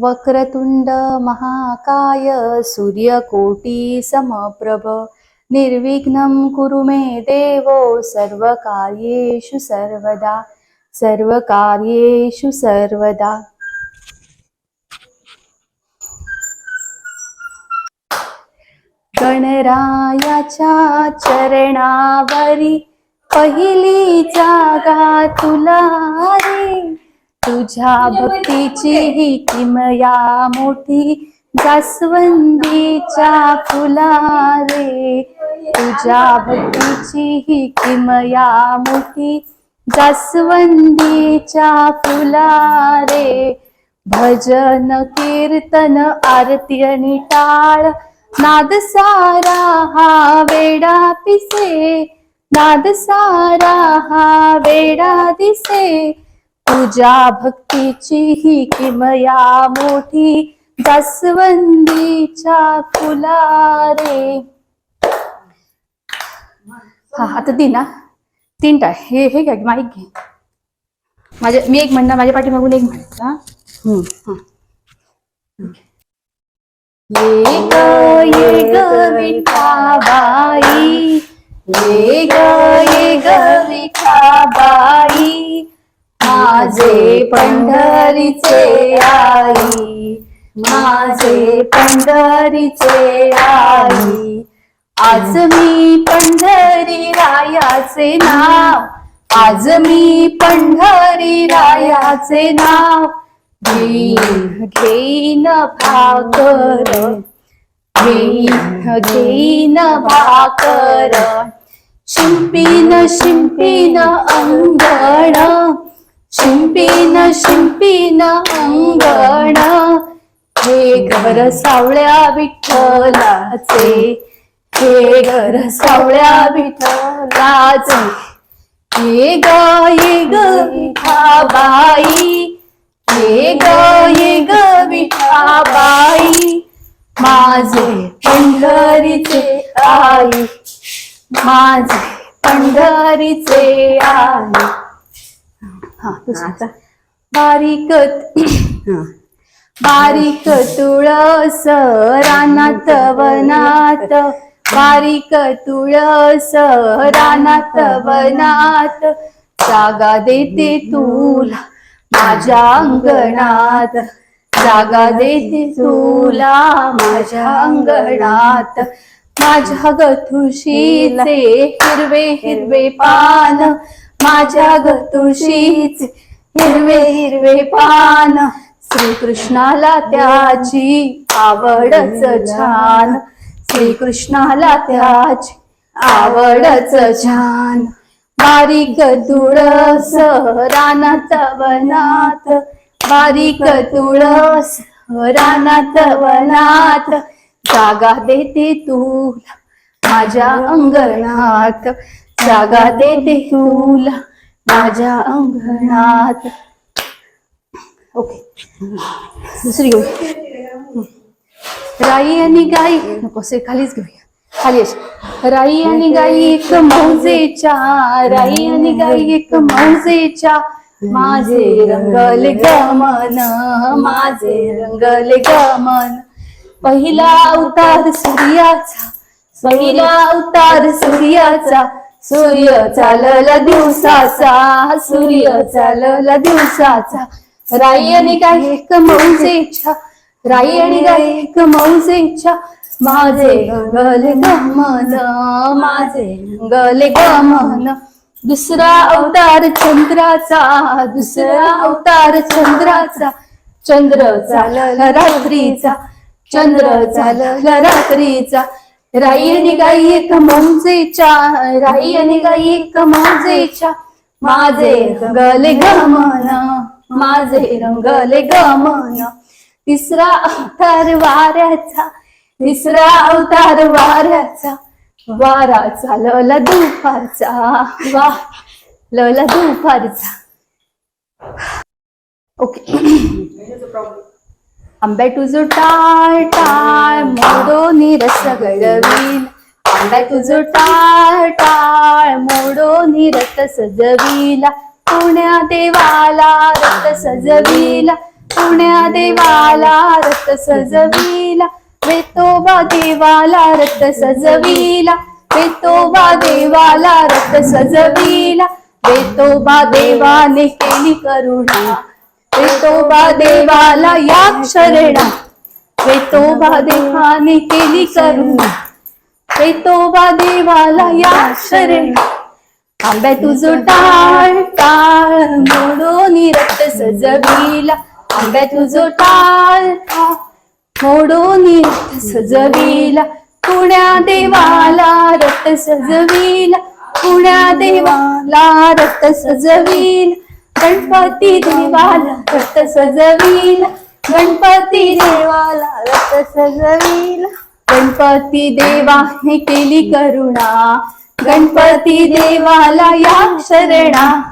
वक्रतुण्ड महाकाय सूर्यकोटी समप्रभ। निर्विघ्नं कुरु मे देवो सर्वकार्येषु सर्वदा। सर्वकार्येषु सर्वदा। गणरायाच्या चरणावरी पहिली जागा तुला रे। तुझ्या भक्तीची ही किमया मोठी जास्वंदीच्या फुला रे तुझ्या भक्तीची ही किमया मोठी जास्वंदीच्या फुला रे भजन कीर्तन आरती आणि टाळ. नाद सारा हा वेडा पिसे. नाद सारा हा वेडा दिसे. तुझ्या भक्तीची ही किमया मोठी जास्वंदीच्या फुला रे हा आता ती ना. तीन टाळ हे हे घ्या माईक घे. माझ्या मी एक म्हणणार माझ्या पाठीमागून एक म्हणत हा? ये ग ये ग विठाबाई ये ग ये ग विठाबाई माझे पंढरीचे आई माझे पंढरीचे आई. आज मी पंढरी रायाचे नाव आज मी पंढरी रायाचे नाव. घेईन घेईन भाकर घेईन घेईन भाकर. शिंपीन शिंपीन अंगण शिंपीन शिंपीन अंगण. हे घर सावळ्या विठ्ठलाचे. हे घर सावळ्या विठ्ठलाचे. ये ग ये ग विठाबाई. हे ग ये ग विठाबाई. माझे पंढरीचे आई. माझे पंढरीचे आई. हा दुसरा. बारीक बारीक तुळस रानात वनात. बारीक तुळस रानात वनात. जागा देते तुला माझ्या अंगणात. जागा देते तुला माझ्या अंगणात. माझ्या गथुशीचे हिरवे हिरवे पान. माझ्या गथुशीचे हिरवे हिरवे पान. श्रीकृष्णाला त्याची आवडच छान. श्रीकृष्णाला त्याची आवडच छान. बारीक तुळस रानात वनात. बारीक तुळस रानात वनात. जागा देते तुला माझ्या अंगणात. जागा देते तुला माझ्या अंगणात. ओके दुसरी घेऊ राई आणि गाई नको से खालीच घेऊया. खाली अशी. राई आणि गाई एक मौजेच्या राई आणि गाई एक मौजेच्या. माझे रंगले गमन माझे रंगले गमन. पहिला अवतार सूर्याचा पहिला अवतार सूर्याचा. सूर्य चालला दिवसाचा सूर्य चालला दिवसाचा. राई आणि काय एक इच्छा राई आणि काय एक इच्छा. माझे गले गमन माझे गले गमन. दुसरा अवतार चंद्राचा दुसरा अवतार चंद्राचा. चंद्र चालला रात्रीचा चंद्र चालला रात्रीचा. राई आणि गाई एक इच्छा राई आणि गाई एक इच्छा माझे रंगले गमन माझे रंगले गमन. तिसरा अवतार वाऱ्याचा तिसरा अवतार वाऱ्याचा. वाराचा चालवला दुपारचा वा लवला दुपारचा. ओके. आंब्या तुझं टाळ टाळ मोडोनी रस घडवील आंब्या तुझं टाळ टाळ मोडोनी रथ सजविला. पुण्या देवाला रथ सजविला. पुण्या देवाला रथ सजविला. वेतोबा देवाला रथ सजविला. वेतोबा देवाला रथ सजविला. वेतोबा देवाने केली करुणा. वेतोबा देवाला या शरणा. वेतोबा देवाने केली करुणा. वेतोबा देवाला या शरणा. आंब्या तुझो टाळ टाळ मोडून रक्त सजविला. आंब्या तुझो टाळ टाळ मोडून रक्त सजविला. पुण्या देवाला रक्त सजविला. पुण्या देवाला रक्त सजविला. गणपती देवाला रक्त सजवील. गणपती देवाला रक्त सजविला. गणपती देवाने केली करुणा. गणपती देवाला या शरणा.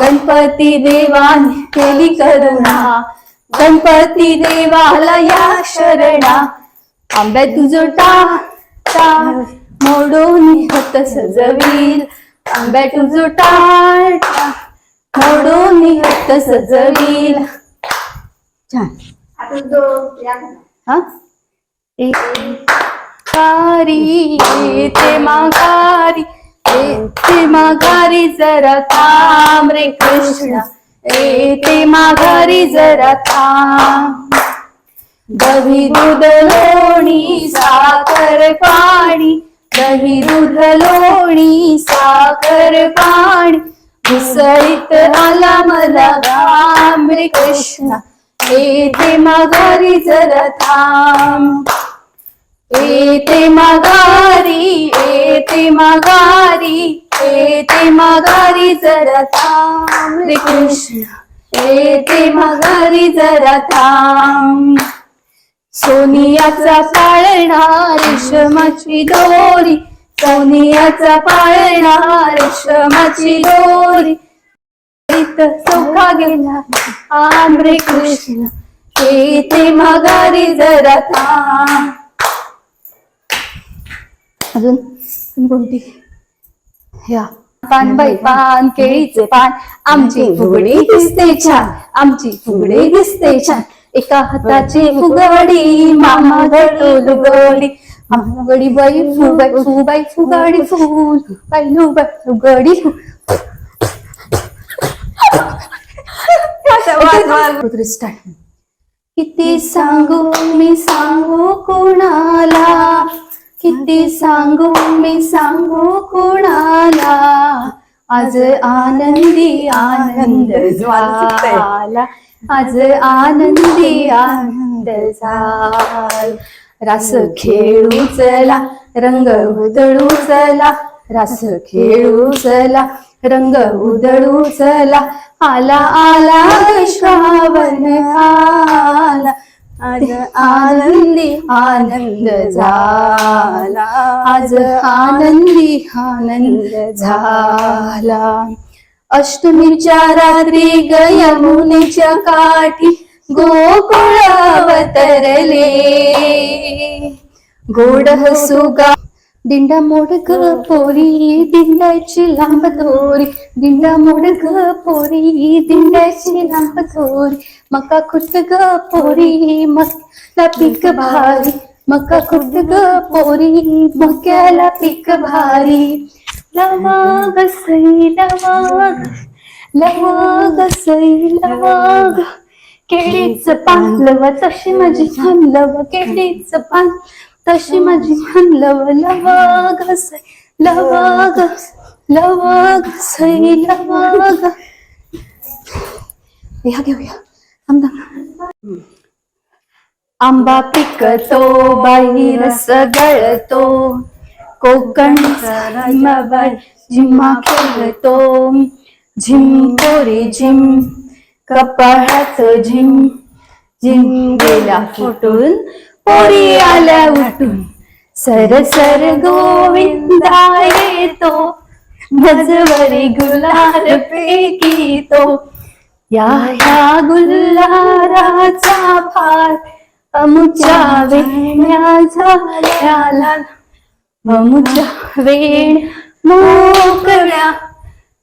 गणपती देवाने केली करुणा. गणपती देवाला या शरणा. आंब्या तुझो टा टाळ मोडून होत सजवील. आंब्या तुझो टाळ टाळ मोडून होत सजवील. छान. हा? ते माघारी ते माघारी जरा थांब रे कृष्ण. ए ते माघारी जरा थांब. दही दूध लोणी साखर पाणी. दही दूध लोणी साखर पाणी. घुसळीत आला मला राम रे कृष्ण. येते माघारी जरा थांब. येते माघारी येते माघारी येते माघारी जरा थांब रे कृष्ण. येते माघारी जरा थांब. सोनियाचा पाळणा रेशमाची दोरी सोनियाचा पाळणा रेशमाची दोरी चोखा गेला आंब्रे कृष्ण. येते माघारी जरा थांब. अजून कोणती? या. पान बाई पान केळीचे पान. आमची फुगडी दिसते छान. आमची फुगडी दिसते छान. एका हाताची फुगडी मामा घडतो लुगडी. गडी बाई फुगाई फुगाई फुगाडी फुल बाई लुगाई फुगडी स्टार्ट किती सांगू मी सांगू कोणाला? किती सांगू मी सांगू कोणाला? आज आनंदी आनंद झाला. आज आनंदी आनंद झाला. रास खेळू चला रंग उधळू चला रास खेळू चला रंग उधळू चला आला आला श्रावण आला आज आनंदी आनंद झाला आज आनंदी आनंद झाला. अष्टमीच्या रात्री ग यमुनेच्या काठी गोकुळावतरले. गोड हसुगा दिंडा मोडक ग पोरी दिंडाची लांब दोरी. दिंडा मोडक पोरी दिंडाची लांब दोरी. मका खुट ग पोरी मक्याला पीक भारी. मका खुट ग पोरी मक्याला पीक भारी. लवा गसई लवा लवा गसई लवा केळीच पान लव तशी माझी छान लव केळीच पान तशी माझी छान लव लवाग लव घस लव सई लव या घेऊया थांब आंबा. पिकतो बाई रस गळतो कोकण बाई झिम्मा खेळतो झिम पोरी झिम कपाळाच झिम झिम गेला फुटून पोरी आल्या उठून. सर सर गोविंदा येतो. मजवरी गुलार पेकी तो. या ह्या गुल्हाराचा फार अमुच्या वेण्या झाल्याला. अमुच्या वेण मोकळ्या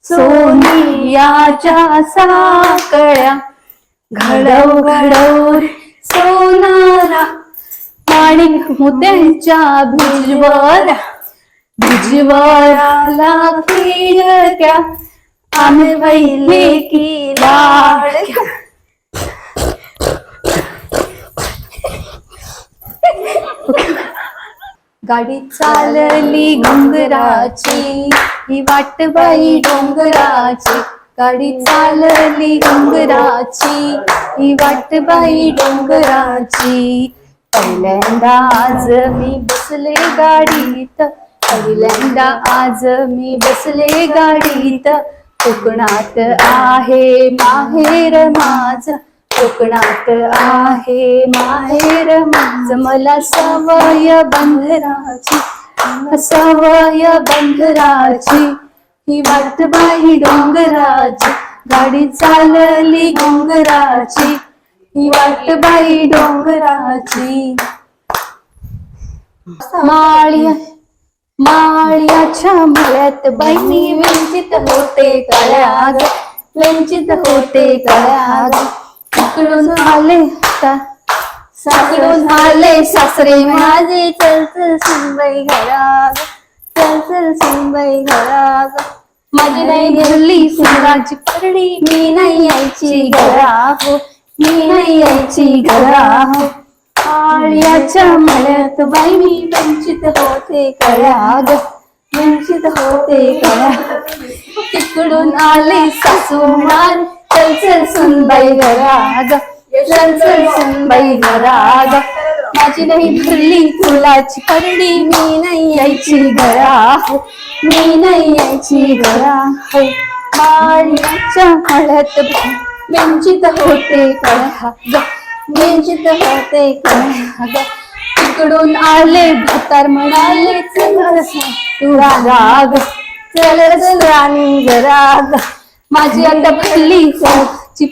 सोनियाच्या साकळ्या. घडव घडव सोनारा. माणिक मोत्यांच्या भिजवरा भिजवराला फिरत्या आम्ही पहिले की लाडक्या. गाडी चालली डोंगराची ही वाट बाई डोंगराची. गाडी चालली डोंगराची ही वाट बाई डोंगराची. पहिल्यांदा आज मी बसले गाडीत. पहिल्यांदा आज मी बसले गाडीत. कोकणात आहे माहेर माझ. कोकणात आहे माहेर माझ मला सवय बंधराची सवय बंधराची ही वाट बाई डोंगराची गाडी चालली डोंगराची. ही वाट बाई डोंगराची. माळ्या माळ्याच्या मळ्यात बाई वंचित होते कळ्याग वंचित होते कळ्याग इकडून आले सा- साकडून आले सासरे माझे. चल चल सुनबाई घराग. चल चल सुनबाई घराग. माझी नाही भरली सुनाची परडी. मी नाही यायची घरा हो मी नाही यायची घरा हो आळ्याच्या मळ्यात बाई मी वंचित होते कळ्याग वंचित होते कळ्या तिकडून आले सासू म्हणाल चल सुनबाई घराग चल चल सुनबाई घराग माझी नाही भरली फुलाची परडी मी नाही यायची घरा मी नाही यायची घरा हो माळ्याच्या मळ्यात बाई वंचित होते कळा वंचित होते कळा तिकडून आले भतार म्हणाले चल तू राग चल चल राणी राग माझी आता भरली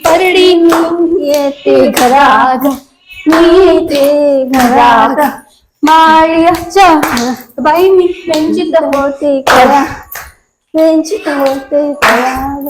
परडी. मी येते घराग मी येते घराग माळ्याच्या बाई मी वंचित होते करा. वंचित होते करा.